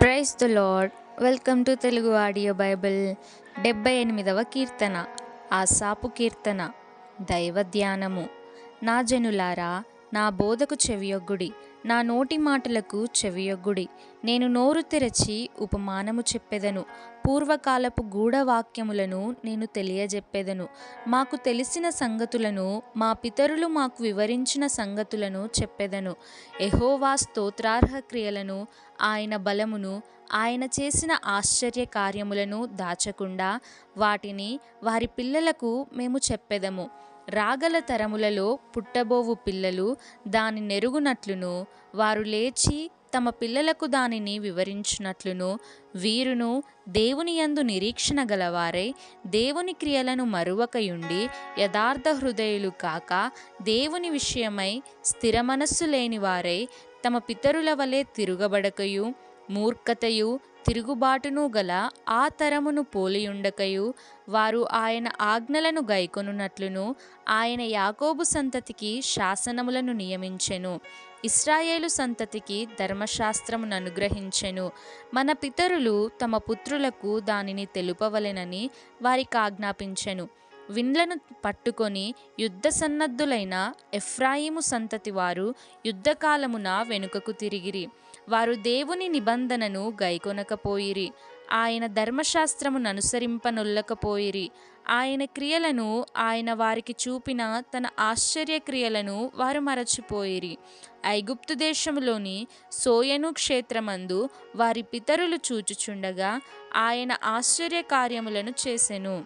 Praise the lord. Welcome to Telugu audio Bible. డెబ్బై ఎనిమిదవ కీర్తన ఆసాపు కీర్తన. దైవ ధ్యానము. నా జనులారా నా బోధకు చెవియొగ్గుడి. నా నోటి మాటలకు చెవియొగ్గుడి. నేను నోరు తెరచి ఉపమానము చెప్పెదను. పూర్వకాలపు గూఢవాక్యములను నేను తెలియజెప్పెదను. మాకు తెలిసిన సంగతులను మా పితరులు మాకు వివరించిన సంగతులను చెప్పెదను. ఎహోవా స్తోత్రార్హ క్రియలను ఆయన బలమును ఆయన చేసిన ఆశ్చర్య కార్యములను దాచకుండా వాటిని వారి పిల్లలకు మేము చెప్పెదము. రాగల తరములలో పుట్టబోవు పిల్లలు దాని నెరుగునట్లును వారు లేచి తమ పిల్లలకు దానిని వివరించినట్లును వీరును దేవుని యందు నిరీక్షణ గలవారై దేవుని క్రియలను మరువకయుండి యథార్థ హృదయులు కాక దేవుని విషయమై స్థిర మనస్సు లేని వారై తమ పితరుల వలె తిరుగబడకయు మూర్ఖతయు తిరుగుబాటును గల ఆ తరమును పోలియుండకయు. వారు ఆయన ఆజ్ఞలను గైకొనున్నట్లును ఆయన యాకోబు సంతతికి శాసనములను నియమించెను. ఇస్రాయేలు సంతతికి ధర్మశాస్త్రమును అనుగ్రహించెను. మన పితరులు తమ పుత్రులకు దానిని తెలుపవలెనని వారికి ఆజ్ఞాపించెను. విండ్లను పట్టుకొని యుద్ధ సన్నద్ధులైన ఎఫ్రాయిము సంతతి వారు యుద్ధకాలమున వెనుకకు తిరిగిరి. వారు దేవుని నిబంధనను గైకొనకపోయిరి. ఆయన ధర్మశాస్త్రమును అనుసరింపనొల్లకపోయిరి ఆయన క్రియలను ఆయన వారికి చూపిన తన ఆశ్చర్యక్రియలను వారు మరచిపోయిరి. ఐగుప్తు దేశములోని సోయను క్షేత్రమందు వారి పితరులు చూచుచుండగా ఆయన ఆశ్చర్య కార్యములను చేసెను.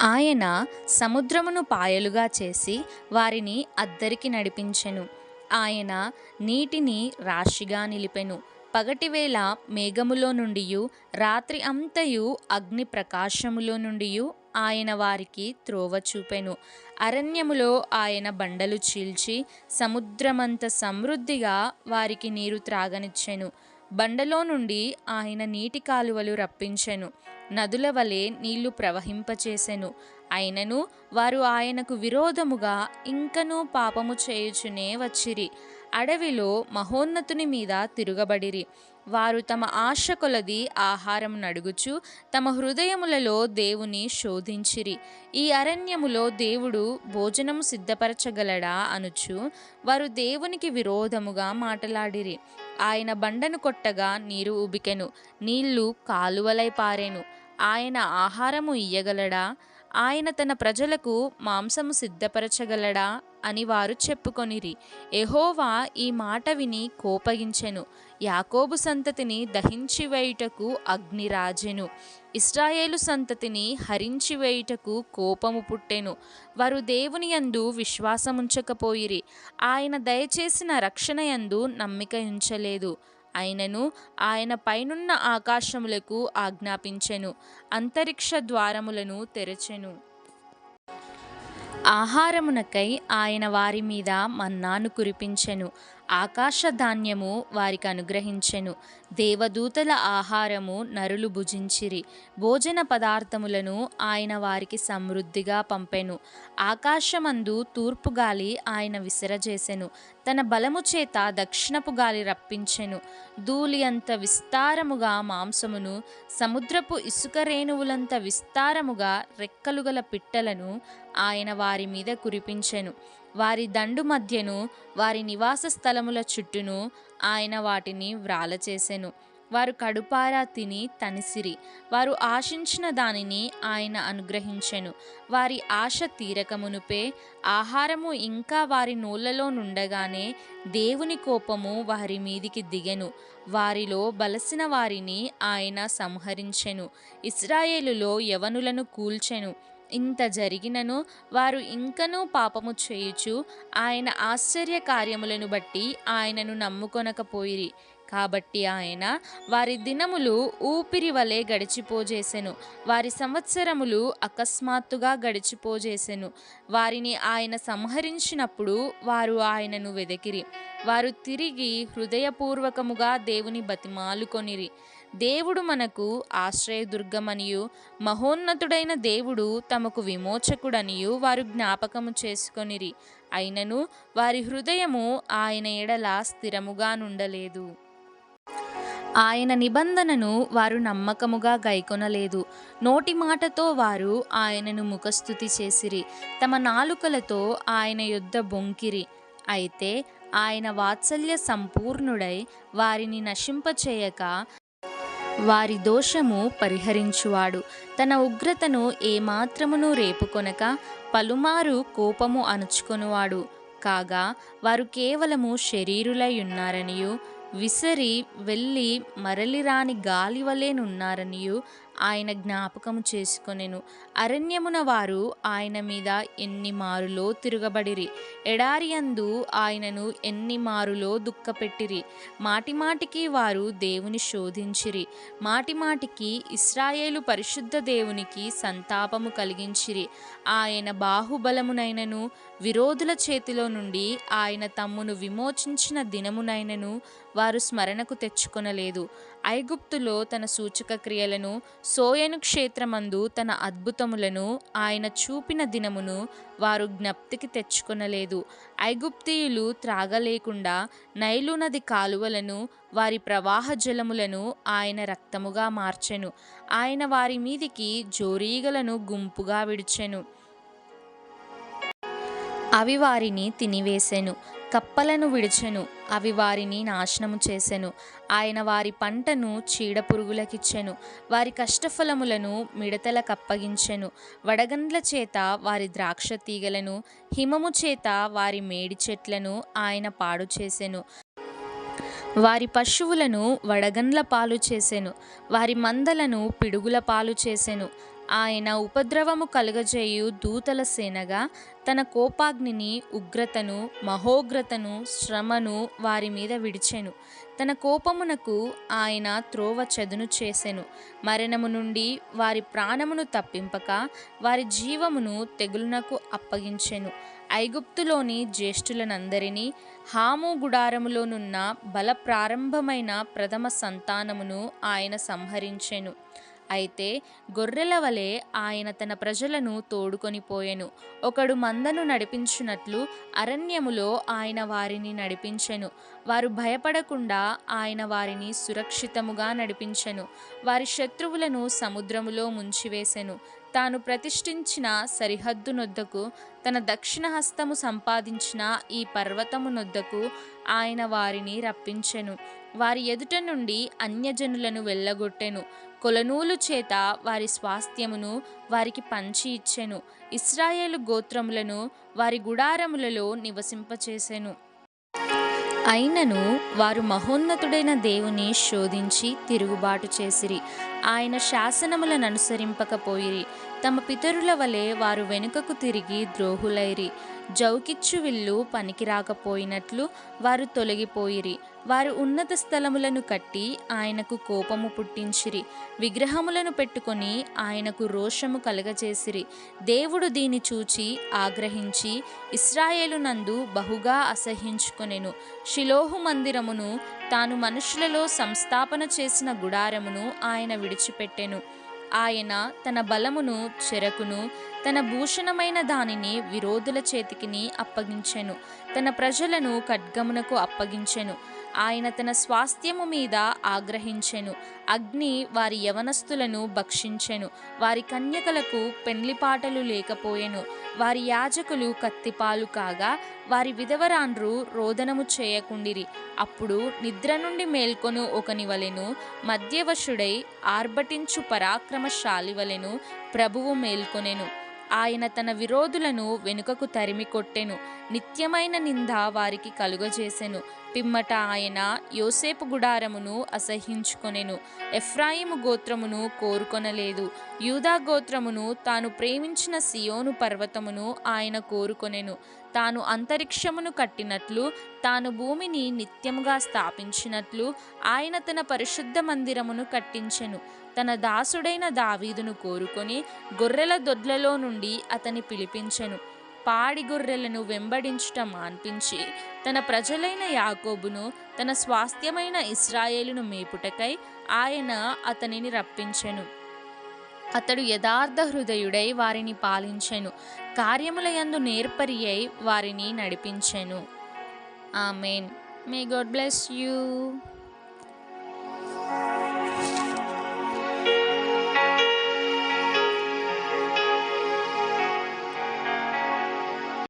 ఆయన సముద్రమును పాయలుగా చేసి వారిని అద్దరికి నడిపించెను. ఆయన నీటిని రాశిగా నిలిపెను. పగటివేళ మేఘములో నుండి రాత్రి అంతయు అగ్ని ప్రకాశములో నుండి ఆయన వారికి త్రోవ చూపెను. అరణ్యములో ఆయన బండలు చీల్చి సముద్రమంత సమృద్ధిగా వారికి నీరు త్రాగనిచ్చెను. బండలో నుండి ఆయన నీటి కాలువలు రప్పించెను. నదుల వలె నీళ్ళు ప్రవహింపచేసెను. అయినను వారు ఆయనకు విరోధముగా ఇంకనూ పాపము చేయుచునే వచ్చిరి. అడవిలో మహోన్నతుని మీద తిరుగబడిరి. వారు తమ ఆశ కొలది ఆహారం నడుగుచు తమ హృదయములలో దేవుని శోధించిరి. ఈ అరణ్యములో దేవుడు భోజనము సిద్ధపరచగలడా అనుచు వారు దేవునికి విరోధముగా మాటలాడిరి. ఆయన బండను కొట్టగా నీరు ఉబికెను నీళ్ళు కాలువలై పారెను. ఆయన ఆహారము ఇయ్యగలడా? ఆయన తన ప్రజలకు మాంసము సిద్ధపరచగలడా అని వారు చెప్పుకొనిరి. ఎహోవా ఈ మాట విని కోపగించెను. యాకోబు సంతతిని దహించి వేయుటకు అగ్ని రాజెను ఇస్రాయేలు సంతతిని హరించి వేయుటకు కోపము పుట్టెను. వారు దేవుని యందు విశ్వాసముంచకపోయిరి. ఆయన దయచేసిన రక్షణ యందు నమ్మిక ఉంచలేదు. అయినను ఆయన పైనున్న ఆకాశములకు ఆజ్ఞాపించెను అంతరిక్ష ద్వారములను తెరచెను. ఆహారమునకై ఆయన వారి మీద మన్నాను కురిపించెను. ఆకాశ ధాన్యము వారికి అనుగ్రహించెను దేవదూతల ఆహారము నరులు భుజించిరి. భోజన పదార్థములను ఆయన వారికి సమృద్ధిగా పంపెను. ఆకాశమందు తూర్పు గాలి ఆయన విసిరజేసెను. తన బలము చేత దక్షిణపు గాలి రప్పించెను. ధూళి అంత విస్తారముగా మాంసమును సముద్రపు ఇసుక రేణువులంత విస్తారముగా రెక్కలు గల పిట్టలను ఆయన వారి మీద కురిపించెను. వారి దండు మధ్యను వారి నివాస స్థలముల చుట్టూను ఆయన వాటిని వ్రాలచేసెను. వారు కడుపారా తిని తనిసిరి. వారు ఆశించిన దానిని ఆయన అనుగ్రహించెను. వారి ఆశ తీరకమునుపే ఆహారము ఇంకా వారి నోళ్ళలో నుండగానే దేవుని కోపము వారి మీదికి దిగెను. వారిలో బలసిన వారిని ఆయన సంహరించెను. ఇస్రాయేలులో యవనులను కూల్చెను. ఇంత జరిగినను వారు ఇంకనూ పాపము చేయుచు ఆయన ఆశ్చర్య కార్యములను బట్టి ఆయనను నమ్ముకొనకపోయిరి. కాబట్టి ఆయన వారి దినములు ఊపిరి వలె గడిచిపోజేసెను. వారి సంవత్సరములు అకస్మాత్తుగా గడిచిపోజేసెను. వారిని ఆయన సంహరించినప్పుడు వారు ఆయనను వెదకిరి. వారు తిరిగి హృదయపూర్వకముగా దేవుని బతిమాలుకొనిరి. దేవుడు మనకు ఆశ్రయదుర్గమనియు మహోన్నతుడైన దేవుడు తమకు విమోచకుడనియు వారు జ్ఞాపకము చేసుకొనిరి. అయినను వారి హృదయము ఆయన ఎడల స్థిరముగా నుండలేదు. ఆయన నిబంధనను వారు నమ్మకముగా గైకొనలేదు. నోటి మాటతో వారు ఆయనను ముఖస్థుతి చేసిరి. తమ నాలుకలతో ఆయన యుద్ధ బొంకిరి. అయితే ఆయన వాత్సల్య సంపూర్ణుడై వారిని నశింపచేయక వారి దోషము పరిహరించువాడు. తన ఉగ్రతను ఏమాత్రమును రేపుకొనక పలుమారు కోపము అణుచుకొనువాడు. కాగా వారు కేవలము శరీరులై ఉన్నారనియు విసరి వెళ్ళి మరలిరాని గాలివలేనున్నారనియు ఆయన జ్ఞాపకము చేసుకొనెను. అరణ్యమున వారు ఆయన మీద ఎన్ని మారులో తిరగబడిరి. ఎడారియందు ఆయనను ఎన్ని మారులో దుఃఖపెట్టిరి. మాటిమాటికి వారు దేవుని శోధించిరి. మాటిమాటికి ఇస్రాయేలు పరిశుద్ధ దేవునికి సంతాపము కలిగించిరి. ఆయన బాహుబలమునైనను విరోధుల చేతిలో నుండి ఆయన తమ్మును విమోచించిన దినమునైనను వారు స్మరణకు తెచ్చుకొనలేదు. ఐగుప్తులో తన సూచక క్రియలను సోయను క్షేత్రమందు తన అద్భుతములను ఆయన చూపిన దినమును వారు జ్ఞప్తికి తెచ్చుకొనలేదు. ఐగుప్తీయులు త్రాగలేకుండా నైలు నది కాలువలను వారి ప్రవాహ జలములను ఆయన రక్తముగా మార్చెను. ఆయన వారి మీదికి జోరీగలను గుంపుగా విడిచెను. అవి వారిని తినివేసెను. కప్పలను విడిచెను అవి వారిని నాశనము చేసెను. ఆయన వారి పంటను చీడపురుగులకిచ్చెను వారి కష్టఫలములను మిడతలకు అప్పగించెను వడగండ్ల చేత వారి ద్రాక్ష తీగలను హిమము చేత వారి మేడి చెట్లను ఆయన పాడు చేసెను. వారి పశువులను వడగండ్ల పాలు చేసెను. వారి మందలను పిడుగుల పాలు చేసెను. ఆయన ఉపద్రవము కలుగజేయు దూతల సేనగా తన కోపాగ్నిని ఉగ్రతను మహోగ్రతను శ్రమను వారి మీద విడిచెను. తన కోపమునకు ఆయన త్రోవ చదును చేసెను. మరణము నుండి వారి ప్రాణమును తప్పింపక వారి జీవమును తెగులునకు అప్పగించెను. ఐగుప్తులోని జ్యేష్ఠులనందరినీ హాము గుడారములోనున్న బల ప్రారంభమైన ప్రథమ సంతానమును ఆయన సంహరించెను. అయితే గొర్రెల వలె ఆయన తన ప్రజలను తోడుకొని పోయెను. ఒకడు మందను నడిపించినట్లు అరణ్యములో ఆయన వారిని నడిపించెను. వారు భయపడకుండా ఆయన వారిని సురక్షితముగా నడిపించెను. వారి శత్రువులను సముద్రములో ముంచివేసెను. తాను ప్రతిష్ఠించిన సరిహద్దు నొద్దకు తన దక్షిణ హస్తము సంపాదించిన ఈ పర్వతము నొద్దకు ఆయన వారిని రప్పించెను. వారి ఎదుట నుండి అన్యజనులను వెళ్ళగొట్టెను. కొలనూలు చేత వారి స్వాస్థ్యమును వారికి పంచి ఇచ్చెను. ఇస్రాయేలు గోత్రములను వారి గుడారములలో నివసింపచేసెను. అయినను వారు మహోన్నతుడైన దేవుని శోధించి తిరుగుబాటు చేసిరి. ఆయన శాసనములను అనుసరింపకపోయిరి తమ పితరుల వలె వారు వెనుకకు తిరిగి ద్రోహులైరి. జౌకిచ్చు విల్లు పనికిరాకపోయినట్లు వారు తొలగిపోయిరి. వారు ఉన్నత స్థలములను కట్టి ఆయనకు కోపము పుట్టించిరి. విగ్రహములను పెట్టుకొని ఆయనకు రోషము కలగజేసిరి. దేవుడు దీని చూచి ఆగ్రహించి ఇస్రాయేలు నందు బహుగా అసహ్యించుకొనెను. షిలోహు మందిరమును తాను మనుషులలో సంస్థాపన చేసిన గుడారమును ఆయన విడిచిపెట్టెను. ఆయన తన బలమును చెరకును తన భూషణమైన దానిని విరోధుల చేతికిని అప్పగించెను. తన ప్రజలను ఖడ్గమునకు అప్పగించెను. ఆయన తన స్వాస్థ్యము మీద ఆగ్రహించెను. అగ్ని వారి యవనస్తులను భక్షించెను. వారి కన్యకలకు పెండ్లిపాటలు లేకపోయెను. వారి యాజకులు కత్తిపాలు కాగా వారి విధవరాండ్రు రోదనము చేయకుండిరి. అప్పుడు నిద్ర నుండి మేల్కొను ఒకని వలెను మధ్యవశుడై ఆర్భటించు పరాక్రమశాలి వలెను ప్రభువు మేల్కొనెను. ఆయన తన విరోధులను వెనుకకు తరిమి కొట్టెను. నిత్యమైన నింద వారికి కలుగజేసెను. పిమ్మట ఆయన యోసేపు గుడారమును అసహించుకొనెను. ఎఫ్రాయిము గోత్రమును కోరుకొనలేదు. యూదా గోత్రమును తాను ప్రేమించిన సియోను పర్వతమును ఆయన కోరుకొనెను. తాను అంతరిక్షమును కట్టినట్లు తాను భూమిని నిత్యముగా స్థాపించినట్లు ఆయన తన పరిశుద్ధ మందిరమును కట్టించెను. తన దాసుడైన దావీదును కోరుకొని గొర్రెల దొడ్లలో నుండి అతని పిలిపించెను. పాడి గొర్రెలను వెంబడించుట మాన్పించి తన ప్రజలైన యాకోబును తన స్వాస్థ్యమైన ఇస్రాయేలును మేపుటకై ఆయన అతనిని రప్పించెను. అతడు యథార్థ హృదయుడై వారిని పాలించెను. కార్యములయందు నేర్పరి అయి వారిని నడిపించెను. Amen. May God bless you